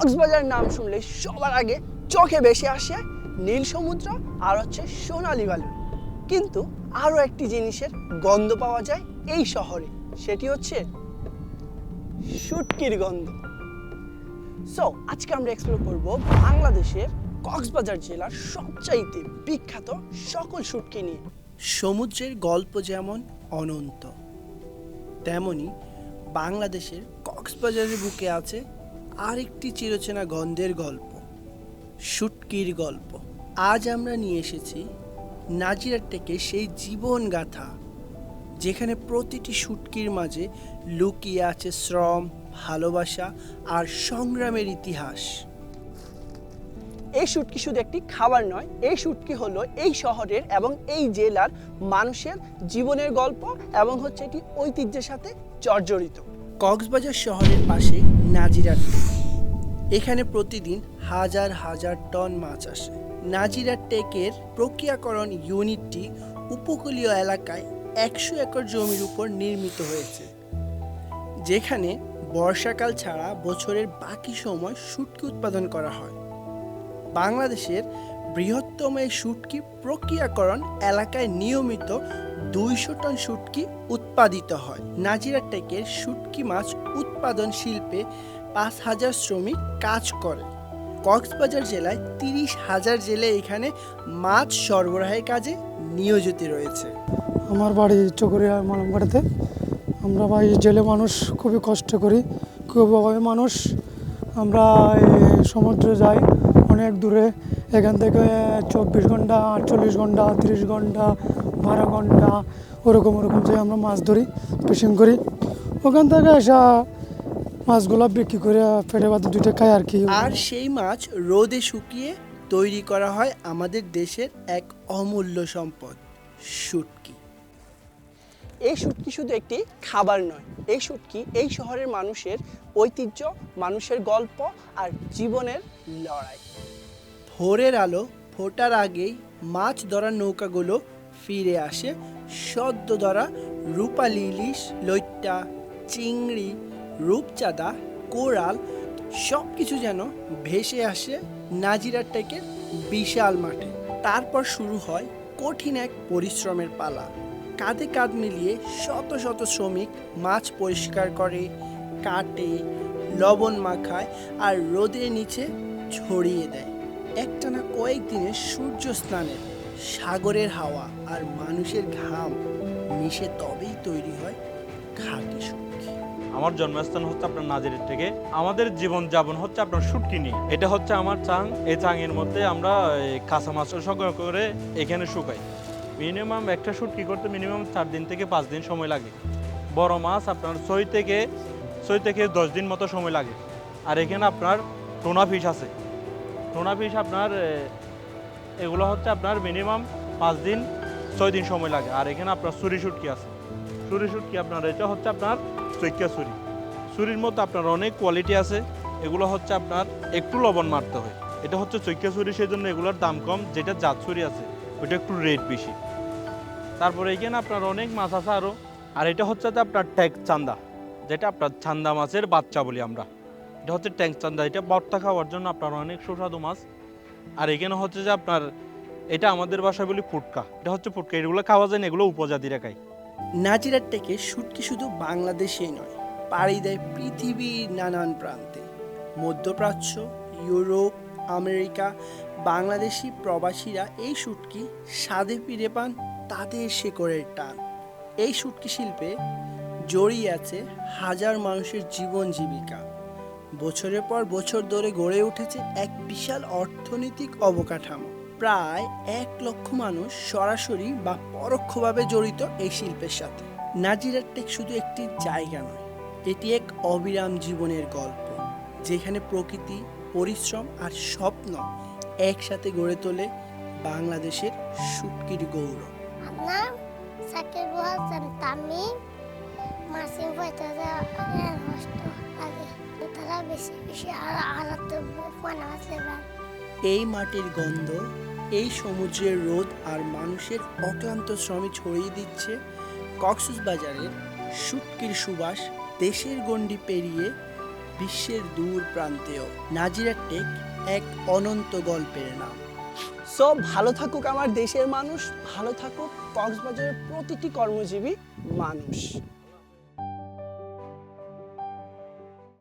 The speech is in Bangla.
কক্সবাজার নাম শুনলে সবার আগে চোখে বেশি আসে নীল সমুদ্র আর হচ্ছে সোনালী বালু। কিন্তু আরও একটি জিনিসের গন্ধ পাওয়া যায় এই শহরে, সেটি হচ্ছে শুটকির গন্ধ। সো আজকে আমরা এক্সপ্লোর করব বাংলাদেশের কক্সবাজার জেলার সবচাইতে বিখ্যাত সকল শুটকি নিয়ে। সমুদ্রের গল্প যেমন অনন্ত, তেমনি বাংলাদেশের কক্সবাজারের বুকে আছে আরেকটি চিরচেনা গন্ধের গল্প শুটকির গল্প। আজ আমরা নিয়ে এসেছি নাজিরার থেকে সেই জীবন গাথা যেখানে প্রতিটি শুটকির মাঝে লুকিয়ে আছে শ্রম ভালোবাসা আর সংগ্রামের ইতিহাস। এই শুটকি শুধু একটি খাবার নয় এই শুটকি হলো এই শহরের এবং এই জেলার মানুষের জীবনের গল্প এবং হচ্ছে এটি ঐতিহ্যের সাথে জর্জরিত। কক্সবাজার শহরের পাশে নাজিরাট এখানে প্রতিদিন হাজার হাজার টন মাছ আসে। নাজিরাট টেকের প্রক্রিয়াকরণ ইউনিটটি উপকূলীয় এলাকায় একশো একর জমির উপর নির্মিত হয়েছে, যেখানে বর্ষাকাল ছাড়া বছরের বাকি সময় শুটকি উৎপাদন করা হয়। বাংলাদেশের বৃহত্তম এই শুটকি প্রক্রিয়াকরণ এলাকায় নিয়মিত দুইশো টন শুটকি উৎপাদিত হয়। নাজিরা টেকের শুটকি মাছ উৎপাদন শিল্পে পাঁচ হাজার শ্রমিক কাজ করে। কক্সবাজার জেলায় তিরিশ হাজার জেলে এখানে মাছ সরবরাহের কাজে নিয়োজিত রয়েছে। আমার বাড়ি চকরিয়া মালামঘাটাতে আমরা ভাই জেলে মানুষ খুবই কষ্ট করি, খুব অভাবী মানুষ। আমরা সমুদ্রে যাই, অনেক দূরে। এখান থেকে চব্বিশ ঘণ্টা, আটচল্লিশ ঘণ্টা, তিরিশ ঘণ্টা বারো ঘণ্টা ওরকম ওরকম যে আমরা মাছ ধরি ফিশিং করি। ওখান থেকে আসা মাছগুলো বিক্রি করে পেটে ভাত দুইটা খাই আর কি। আর সেই মাছ রোদে শুকিয়ে তৈরি করা হয় আমাদের দেশের এক অমূল্য সম্পদ শুটকি। এই শুটকি শুধু একটি খাবার নয় এই শুটকি এই শহরের মানুষের ঐতিহ্য মানুষের গল্প আর জীবনের লড়াই। ভোরের আলো ফোটার আগেই মাছ ধরার নৌকাগুলো ফিরে আসে সদ্য ধরা রূপালি ইলিশ, লইট্টা, চিংড়ি, রূপচাঁদা, কোরাল সব কিছু যেন ভেসে আসে নাজিরার টেকের বিশাল মাঠে। তারপর শুরু হয় কঠিন এক পরিশ্রমের পালা। কাঁধে কাঁধ মিলিয়ে শত শত শ্রমিক মাছ পরিষ্কার করে, কাটে, লবণ মাখায় আর রোদের নিচে ছড়িয়ে দেয়। একটানা কয়েকদিনের সূর্য স্নানের সাগরের হাওয়া আর মানুষের ঘাম মিশে তবেই তৈরি হয় খাঁটি শুটকি আমার জন্মস্থান হচ্ছে আপনার নাজিরের থেকে। আমাদের জীবন যাপন হচ্ছে আপনার শুটকি নিয়ে। এটা হচ্ছে আমার চাং। এই চাঙের মধ্যে আমরা কাঁচা মাছ সংগ্রহ করে এখানে শুকাই। মিনিমাম একটা শুটকি করতে মিনিমাম চার দিন থেকে পাঁচ দিন সময় লাগে। বড় মাছ আপনার ছয় থেকে ছয় থেকে দশ দিন মতো সময় লাগে। আর এখানে আপনার টোনা ফিশ আছে। টোনা ফিশ আপনার এগুলো হচ্ছে আপনার মিনিমাম পাঁচ দিন, ছয় দিন সময় লাগে। আর এখানে আপনার সুরি শুটকি আছে। সুরি শুটকি আপনার, এটা হচ্ছে আপনার চৈক্যা ছুরি। ছুরির মধ্যে আপনার অনেক কোয়ালিটি আছে। এগুলো হচ্ছে আপনার একটু লবণ মারতে হয়। এটা হচ্ছে চৈক্যা ছুরি সেই জন্য এগুলোর দাম কম। যেটা জাত ছুরি আছে, ওইটা একটু রেট বেশি। তারপরে এখানে আপনার অনেক মাছ আছে আরও আর এটা হচ্ছে আপনার ট্যাঙ্ক চান্দা। যেটা আপনার চান্দা মাছের বাচ্চা বলি আমরা। এটা হচ্ছে ট্যাঙ্ক চান্দা। এটা ভর্তা খাওয়ার জন্য আপনার অনেক সুস্বাদু মাছ। আর এখানে হচ্ছে যে আপনার, এটা আমাদের বাসায় বলি ফুটকা। এটা হচ্ছে ফুটকা, এগুলো খাওয়া যায় না, এগুলো উপজাতিরা খায়। নাজিরার থেকে শুটকি শুধু বাংলাদেশেই নয়, পাড়ি দেয় পৃথিবীর নানান প্রান্তে। মধ্যপ্রাচ্য, ইউরোপ, আমেরিকা, বাংলাদেশি প্রবাসীরা এই শুটকি স্বাদে ফিরে পান তাদের শেকড়ের টান। এই শুটকি শিল্পে জড়িয়ে আছে হাজার মানুষের জীবন জীবিকা। বছরের পর বছর ধরে গড়ে উঠেছে এক বিশাল অর্থনৈতিক অবকাঠামো। প্রায় এক লক্ষ মানুষ সরাসরি বা পরোক্ষভাবে জড়িত এই শিল্পের সাথে। নাজিরার টেক শুধু একটি জায়গা নয়, এটি এক অবিরাম জীবনের গল্প, যেখানে প্রকৃতি, পরিশ্রম আর স্বপ্ন একসাথে গড়ে তোলে বাংলাদেশের শুটকির গৌরব। নাম সাকিব হাসান তামিম এই মাটির গন্ধ, এই সমুদ্রের রোদ আর মানুষের অক্লান্ত শ্রমে ছড়িয়ে দিচ্ছে কক্সবাজারের শুটকির সুবাস দেশের গণ্ডি পেরিয়ে বিশ্বের দূর প্রান্তেও। নাজিরা টেক এক অনন্ত গল্পের নাম। সব ভালো থাকুক আমার দেশের মানুষ, ভালো থাকুক কক্সবাজারের প্রতিটি কর্মজীবী মানুষ।